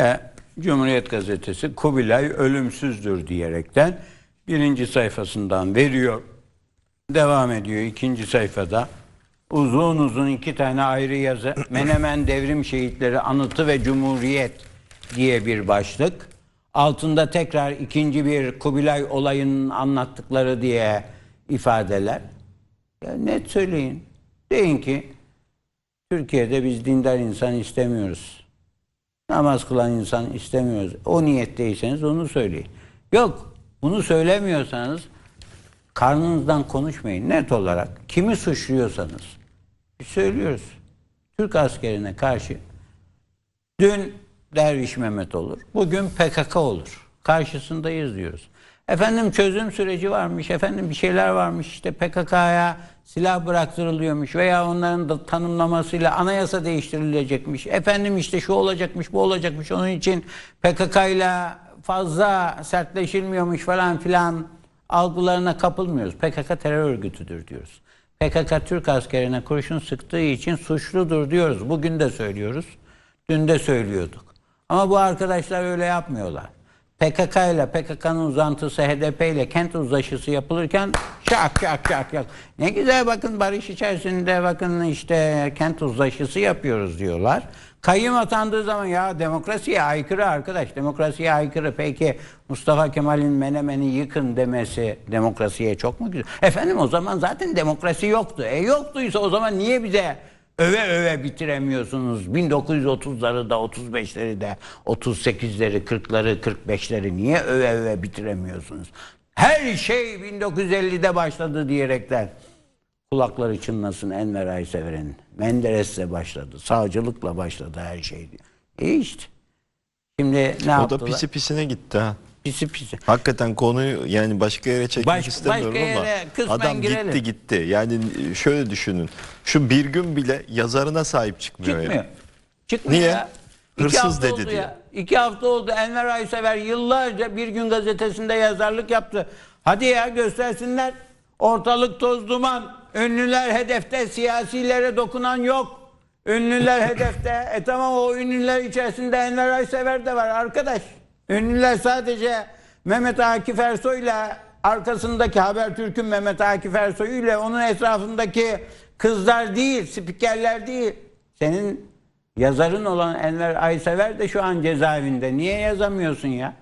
Ve Cumhuriyet Gazetesi Kubilay ölümsüzdür diyerekten birinci sayfasından veriyor. Devam ediyor ikinci sayfada. Uzun uzun iki tane ayrı yazı. Menemen Devrim Şehitleri Anıtı ve Cumhuriyet diye bir başlık. Altında tekrar ikinci bir Kubilay olayının anlattıkları diye ifadeler. Ya net söyleyin. Deyin ki Türkiye'de biz dindar insan istemiyoruz. Namaz kılan insan istemiyoruz. O niyetteyseniz onu söyleyin. Yok bunu söylemiyorsanız karnınızdan konuşmayın net olarak. Kimi suçluyorsanız söylüyoruz. Türk askerine karşı dün Derviş Mehmet olur. Bugün PKK olur. Karşısındayız diyoruz. Efendim çözüm süreci varmış. Efendim bir şeyler varmış. İşte PKK'ya silah bıraktırılıyormuş veya onların da tanımlamasıyla anayasa değiştirilecekmiş. Efendim işte şu olacakmış, bu olacakmış. Onun için PKK ile fazla sertleşilmiyormuş falan filan algılarına kapılmıyoruz. PKK terör örgütüdür diyoruz. PKK Türk askerine kurşun sıktığı için suçludur diyoruz. Bugün de söylüyoruz. Dün de söylüyorduk. Ama bu arkadaşlar öyle yapmıyorlar. PKK ile PKK'nın uzantısı HDP ile kent uzlaşısı yapılırken şak şak şak şak. Ne güzel bakın barış içerisinde bakın işte kent uzlaşısı yapıyoruz diyorlar. Kayyum atandığı zaman ya demokrasiye aykırı arkadaş demokrasiye aykırı. Peki Mustafa Kemal'in Menemen'i yıkın demesi demokrasiye çok mu güzel? Efendim o zaman zaten demokrasi yoktu. E yoktuysa o zaman niye bize öve öve bitiremiyorsunuz. 1930'ları da 35'leri de 38'leri 40'ları 45'leri niye öve öve bitiremiyorsunuz? Her şey 1950'de başladı diyerekten kulakları çınlasın Enver Aysever'in. Menderes'le başladı. Savcılıkla başladı her şey. E işte. Şimdi ne O da yaptılar? pisi pisine gitti ha. Pisi pisi. Hakikaten konuyu yani başka yere çekmek Baş- istemiyorum başka ama yere kısmen adam girelim. gitti gitti. Yani şöyle düşünün. Şu bir gün bile yazarına sahip çıkmıyor. ya. Çıkmıyor. Çıkmıyor Niye? ya. İki Hırsız hafta dedi oldu diye. Ya. İki hafta oldu. Enver Aysever yıllarca bir gün gazetesinde yazarlık yaptı. Hadi ya göstersinler. Ortalık toz duman. Ünlüler hedefte. Siyasilere dokunan yok. Ünlüler hedefte. E tamam o ünlüler içerisinde Enver Aysever de var arkadaş. Ünlüler sadece Mehmet Akif Ersoy'la arkasındaki Habertürk'ün Mehmet Akif Ersoy ile onun etrafındaki kızlar değil, spikerler değil. Senin yazarın olan Enver Aysever de şu an cezaevinde. Niye yazamıyorsun ya?